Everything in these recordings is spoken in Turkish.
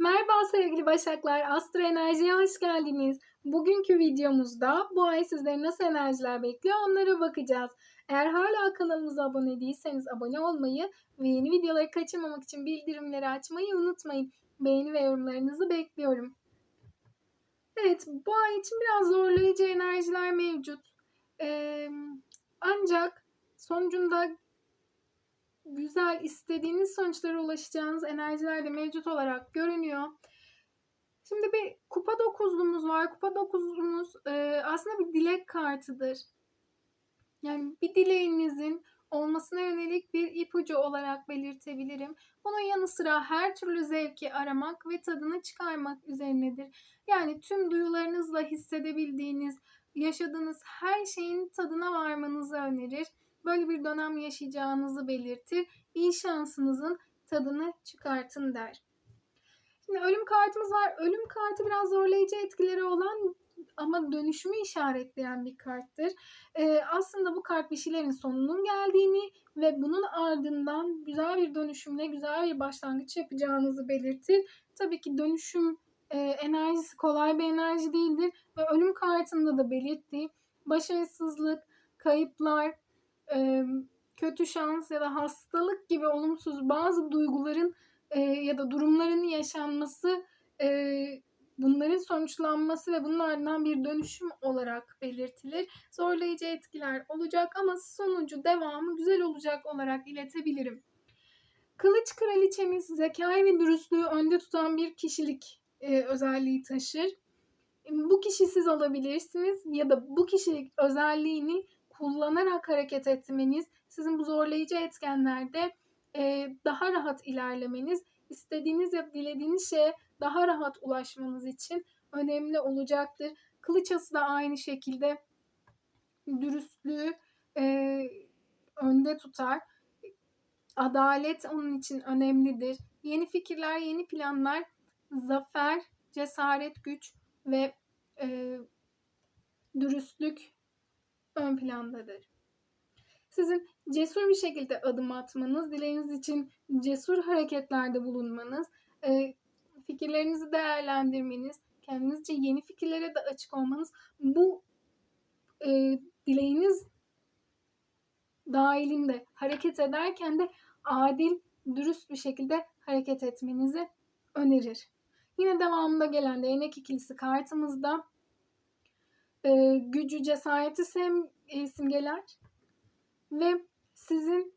Merhaba sevgili Başaklar, Astro Enerji'ye hoş geldiniz. Bugünkü videomuzda bu ay sizleri nasıl enerjiler bekliyor onlara bakacağız. Eğer hala kanalımıza abone değilseniz abone olmayı ve yeni videoları kaçırmamak için bildirimleri açmayı unutmayın. Beğeni ve yorumlarınızı bekliyorum. Evet, bu ay için biraz zorlayıcı enerjiler mevcut. Ee, ancak sonucunda güzel, istediğiniz sonuçlara ulaşacağınız enerjiler de mevcut olarak görünüyor. Şimdi bir kupa dokuzlumuz var. Kupa dokuzlumuz e, aslında bir dilek kartıdır. Yani bir dileğinizin olmasına yönelik bir ipucu olarak belirtebilirim. Bunun yanı sıra her türlü zevki aramak ve tadını çıkarmak üzerinedir. Yani tüm duyularınızla hissedebildiğiniz, yaşadığınız her şeyin tadına varmanızı önerir böyle bir dönem yaşayacağınızı belirtir. İyi şansınızın tadını çıkartın der. Şimdi ölüm kartımız var. Ölüm kartı biraz zorlayıcı etkileri olan ama dönüşümü işaretleyen bir karttır. Ee, aslında bu kart bir şeylerin sonunun geldiğini ve bunun ardından güzel bir dönüşümle güzel bir başlangıç yapacağınızı belirtir. Tabii ki dönüşüm e, enerjisi kolay bir enerji değildir ve ölüm kartında da belirttiği başarısızlık, kayıplar, kötü şans ya da hastalık gibi olumsuz bazı duyguların ya da durumların yaşanması bunların sonuçlanması ve bunun ardından bir dönüşüm olarak belirtilir. Zorlayıcı etkiler olacak ama sonucu devamı güzel olacak olarak iletebilirim. Kılıç kraliçemiz zekayı ve dürüstlüğü önde tutan bir kişilik e, özelliği taşır. Bu kişi siz olabilirsiniz ya da bu kişilik özelliğini kullanarak hareket etmeniz, sizin bu zorlayıcı etkenlerde e, daha rahat ilerlemeniz, istediğiniz ya dilediğiniz şeye daha rahat ulaşmanız için önemli olacaktır. Kılıçası da aynı şekilde dürüstlüğü e, önde tutar. Adalet onun için önemlidir. Yeni fikirler, yeni planlar, zafer, cesaret, güç ve e, dürüstlük ön plandadır. Sizin cesur bir şekilde adım atmanız, dileğiniz için cesur hareketlerde bulunmanız, e, fikirlerinizi değerlendirmeniz, kendinizce yeni fikirlere de açık olmanız, bu e, dileğiniz dahilinde hareket ederken de adil, dürüst bir şekilde hareket etmenizi önerir. Yine devamında gelen değnek ikilisi kartımızda e, gücü, cesareti sem, e, simgeler ve sizin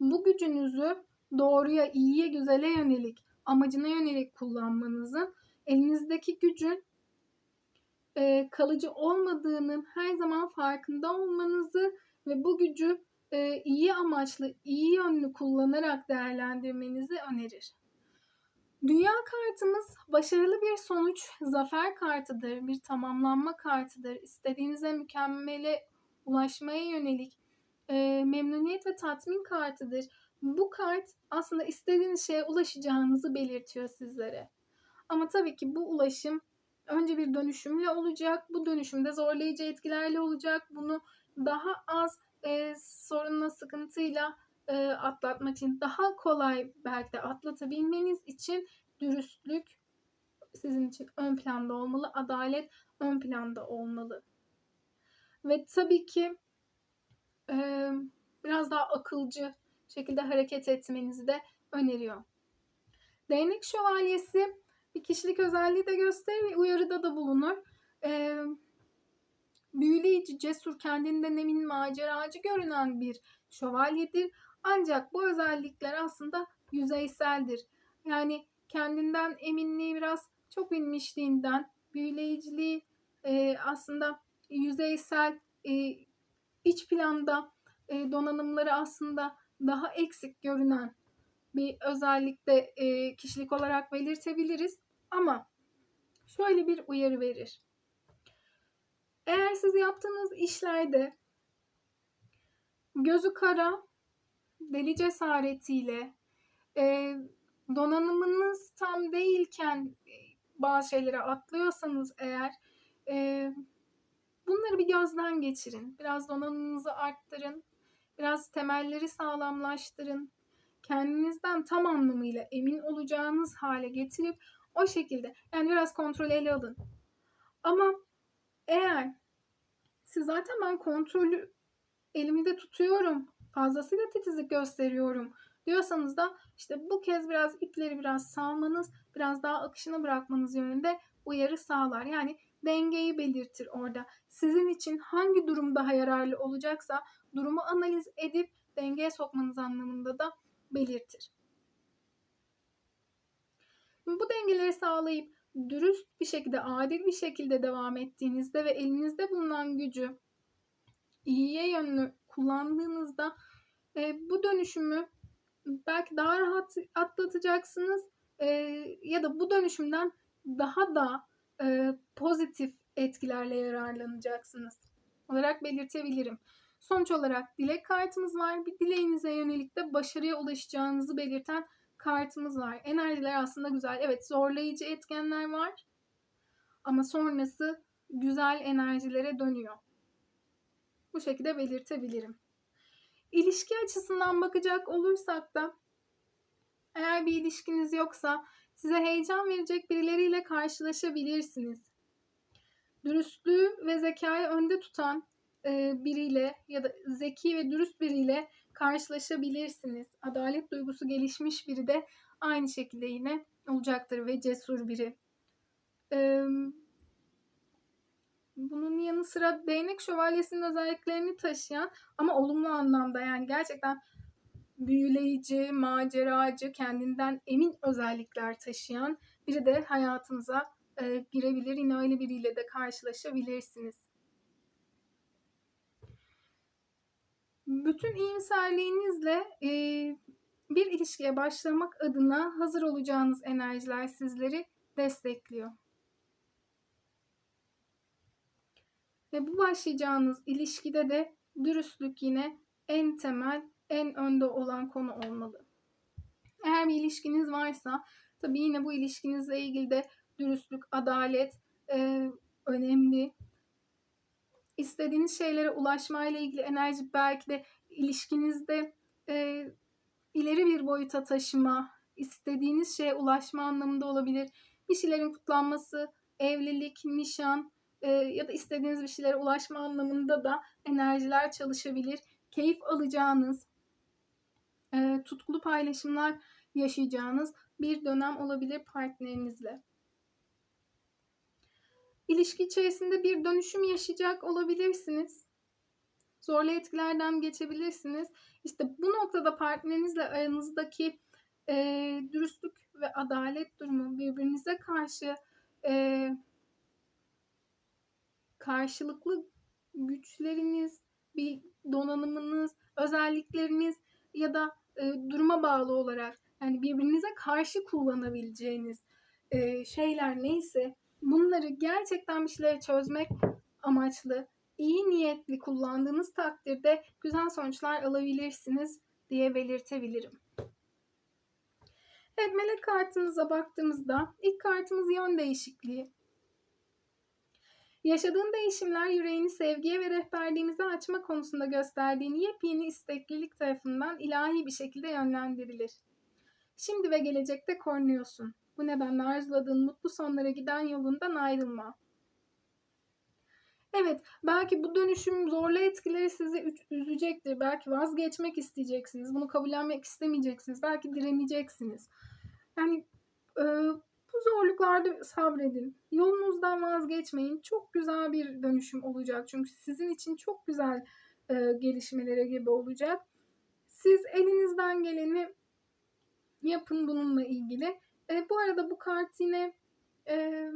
bu gücünüzü doğruya, iyiye, güzele yönelik, amacına yönelik kullanmanızın elinizdeki gücün e, kalıcı olmadığının her zaman farkında olmanızı ve bu gücü e, iyi amaçlı, iyi yönlü kullanarak değerlendirmenizi önerir. Dünya kartımız başarılı bir sonuç, zafer kartıdır, bir tamamlanma kartıdır. İstediğinize mükemmele ulaşmaya yönelik e, memnuniyet ve tatmin kartıdır. Bu kart aslında istediğiniz şeye ulaşacağınızı belirtiyor sizlere. Ama tabii ki bu ulaşım önce bir dönüşümle olacak. Bu dönüşümde zorlayıcı etkilerle olacak. Bunu daha az e, sorunla, sıkıntıyla e, atlatmak için daha kolay belki de atlatabilmeniz için dürüstlük sizin için ön planda olmalı. Adalet ön planda olmalı. Ve tabii ki e, biraz daha akılcı şekilde hareket etmenizi de öneriyor. Değnek şövalyesi bir kişilik özelliği de gösterir ve uyarıda da bulunur. E, büyüleyici, cesur, kendinden emin, maceracı görünen bir şövalyedir. Ancak bu özellikler aslında yüzeyseldir. Yani kendinden eminliği biraz çok bilmişliğinden, büyüleyiciliği e, aslında yüzeysel, e, iç planda e, donanımları aslında daha eksik görünen bir özellikte e, kişilik olarak belirtebiliriz. Ama şöyle bir uyarı verir. Eğer siz yaptığınız işlerde gözü kara, deli cesaretiyle, e, donanımınız tam değilken e, bazı şeylere atlıyorsanız eğer e, bunları bir gözden geçirin. Biraz donanımınızı arttırın. Biraz temelleri sağlamlaştırın. kendinizden tam anlamıyla emin olacağınız hale getirip o şekilde yani biraz kontrolü ele alın. Ama eğer siz zaten ben kontrolü elimde tutuyorum, fazlasıyla titizlik gösteriyorum diyorsanız da işte bu kez biraz ipleri biraz salmanız, biraz daha akışına bırakmanız yönünde uyarı sağlar. Yani dengeyi belirtir orada. Sizin için hangi durum daha yararlı olacaksa durumu analiz edip dengeye sokmanız anlamında da belirtir. Bu dengeleri sağlayıp dürüst bir şekilde, adil bir şekilde devam ettiğinizde ve elinizde bulunan gücü iyiye yönlü kullandığınızda e, bu dönüşümü belki daha rahat atlatacaksınız e, ya da bu dönüşümden daha da e, pozitif etkilerle yararlanacaksınız olarak belirtebilirim. Sonuç olarak dilek kartımız var. Bir dileğinize yönelik de başarıya ulaşacağınızı belirten kartımız var. Enerjiler aslında güzel. Evet zorlayıcı etkenler var. Ama sonrası güzel enerjilere dönüyor. Bu şekilde belirtebilirim. İlişki açısından bakacak olursak da eğer bir ilişkiniz yoksa size heyecan verecek birileriyle karşılaşabilirsiniz. Dürüstlüğü ve zekayı önde tutan e, biriyle ya da zeki ve dürüst biriyle karşılaşabilirsiniz. Adalet duygusu gelişmiş biri de aynı şekilde yine olacaktır ve cesur biri. Ee, bunun yanı sıra değnek şövalyesinin özelliklerini taşıyan ama olumlu anlamda yani gerçekten büyüleyici, maceracı, kendinden emin özellikler taşıyan biri de hayatınıza e, girebilir. Yine öyle biriyle de karşılaşabilirsiniz. bütün iyimserliğinizle e, bir ilişkiye başlamak adına hazır olacağınız enerjiler sizleri destekliyor. Ve bu başlayacağınız ilişkide de dürüstlük yine en temel, en önde olan konu olmalı. Eğer bir ilişkiniz varsa tabii yine bu ilişkinizle ilgili de dürüstlük, adalet e, önemli istediğiniz şeylere ulaşmayla ilgili enerji belki de ilişkinizde e, ileri bir boyuta taşıma, istediğiniz şeye ulaşma anlamında olabilir. Bir şeylerin kutlanması, evlilik, nişan e, ya da istediğiniz bir şeylere ulaşma anlamında da enerjiler çalışabilir. Keyif alacağınız, e, tutkulu paylaşımlar yaşayacağınız bir dönem olabilir partnerinizle ilişki içerisinde bir dönüşüm yaşayacak olabilirsiniz. Zorlu etkilerden geçebilirsiniz. İşte bu noktada partnerinizle aranızdaki e, dürüstlük ve adalet durumu birbirinize karşı e, karşılıklı güçleriniz, bir donanımınız, özellikleriniz ya da e, duruma bağlı olarak yani birbirinize karşı kullanabileceğiniz e, şeyler neyse bunları gerçekten bir şeyleri çözmek amaçlı iyi niyetli kullandığınız takdirde güzel sonuçlar alabilirsiniz diye belirtebilirim. Evet melek kartımıza baktığımızda ilk kartımız yön değişikliği. Yaşadığın değişimler yüreğini sevgiye ve rehberliğimize açma konusunda gösterdiğin yepyeni isteklilik tarafından ilahi bir şekilde yönlendirilir. Şimdi ve gelecekte korunuyorsun. Bu nedenle arzuladığın mutlu sonlara giden yolundan ayrılma. Evet, belki bu dönüşüm zorlu etkileri sizi üzecektir. Belki vazgeçmek isteyeceksiniz. Bunu kabullenmek istemeyeceksiniz. Belki direneceksiniz. Yani e, zorluklarda sabredin. Yolunuzdan vazgeçmeyin. Çok güzel bir dönüşüm olacak. Çünkü sizin için çok güzel e, gelişmelere gibi olacak. Siz elinizden geleni yapın bununla ilgili. E, bu arada bu kart yine e,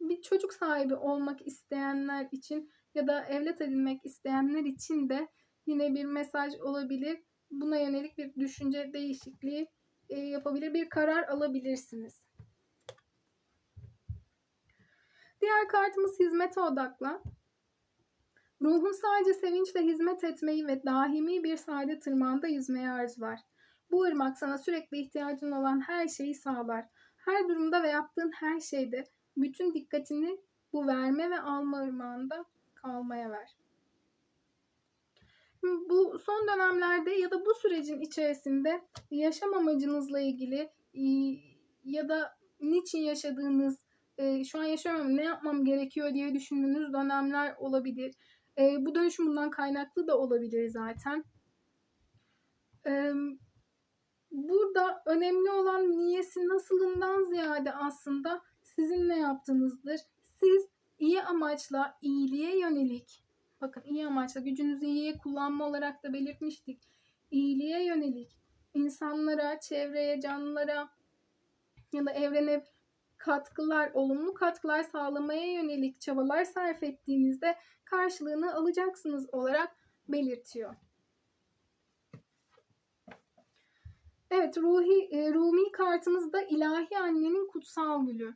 bir çocuk sahibi olmak isteyenler için ya da evlat edinmek isteyenler için de yine bir mesaj olabilir. Buna yönelik bir düşünce değişikliği e, yapabilir, bir karar alabilirsiniz. Diğer kartımız hizmete odaklan. Ruhun sadece sevinçle hizmet etmeyi ve daimi bir saadet tırmağında yüzmeyi arzular. Bu ırmak sana sürekli ihtiyacın olan her şeyi sağlar. Her durumda ve yaptığın her şeyde bütün dikkatini bu verme ve alma ırmağında kalmaya ver. Bu son dönemlerde ya da bu sürecin içerisinde yaşam amacınızla ilgili ya da niçin yaşadığınız, e, şu an yaşamam ne yapmam gerekiyor diye düşündüğünüz dönemler olabilir. E, bu dönüşüm bundan kaynaklı da olabilir zaten. Burada önemli olan niyesi nasılından ziyade aslında sizin ne yaptığınızdır. Siz iyi amaçla, iyiliğe yönelik, bakın iyi amaçla gücünüzü iyiye kullanma olarak da belirtmiştik. İyiliğe yönelik insanlara, çevreye, canlılara ya da evrene katkılar, olumlu katkılar sağlamaya yönelik çabalar sarf ettiğinizde karşılığını alacaksınız olarak belirtiyor. Evet, Ruhi, e, Rumi kartımızda ilahi annenin kutsal gülü.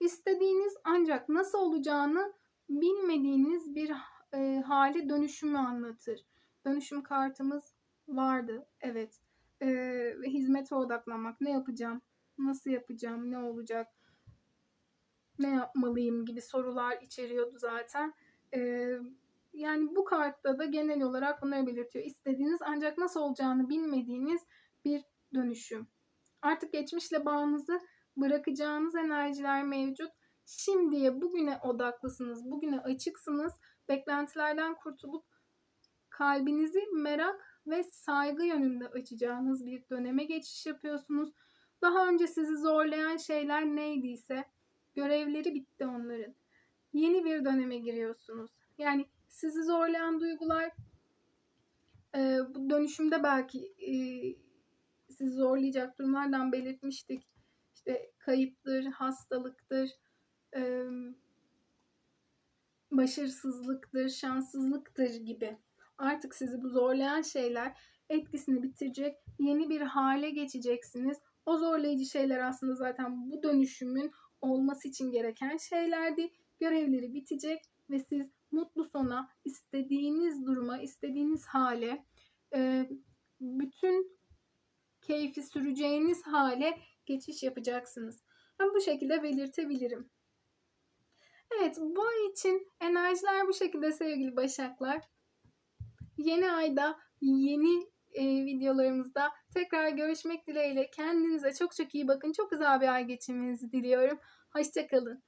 İstediğiniz ancak nasıl olacağını bilmediğiniz bir e, hale dönüşümü anlatır. Dönüşüm kartımız vardı, evet. E, hizmete odaklanmak, ne yapacağım, nasıl yapacağım, ne olacak, ne yapmalıyım gibi sorular içeriyordu zaten. E, yani bu kartta da genel olarak bunları belirtiyor. İstediğiniz ancak nasıl olacağını bilmediğiniz bir dönüşüm. Artık geçmişle bağınızı bırakacağınız enerjiler mevcut. Şimdiye, bugüne odaklısınız, bugüne açıksınız. Beklentilerden kurtulup kalbinizi merak ve saygı yönünde açacağınız bir döneme geçiş yapıyorsunuz. Daha önce sizi zorlayan şeyler neydiyse görevleri bitti onların. Yeni bir döneme giriyorsunuz. Yani sizi zorlayan duygular e, bu dönüşümde belki e, sizi zorlayacak durumlardan belirtmiştik. İşte kayıptır, hastalıktır, e, başarısızlıktır, şanssızlıktır gibi. Artık sizi bu zorlayan şeyler etkisini bitirecek, yeni bir hale geçeceksiniz. O zorlayıcı şeyler aslında zaten bu dönüşümün olması için gereken şeylerdi. Görevleri bitecek ve siz mutlu sona, istediğiniz duruma, istediğiniz hale, bütün keyfi süreceğiniz hale geçiş yapacaksınız. Ben bu şekilde belirtebilirim. Evet, bu ay için enerjiler bu şekilde sevgili Başaklar. Yeni ayda, yeni e, videolarımızda tekrar görüşmek dileğiyle. Kendinize çok çok iyi bakın. Çok güzel bir ay geçirmenizi diliyorum. Hoşçakalın.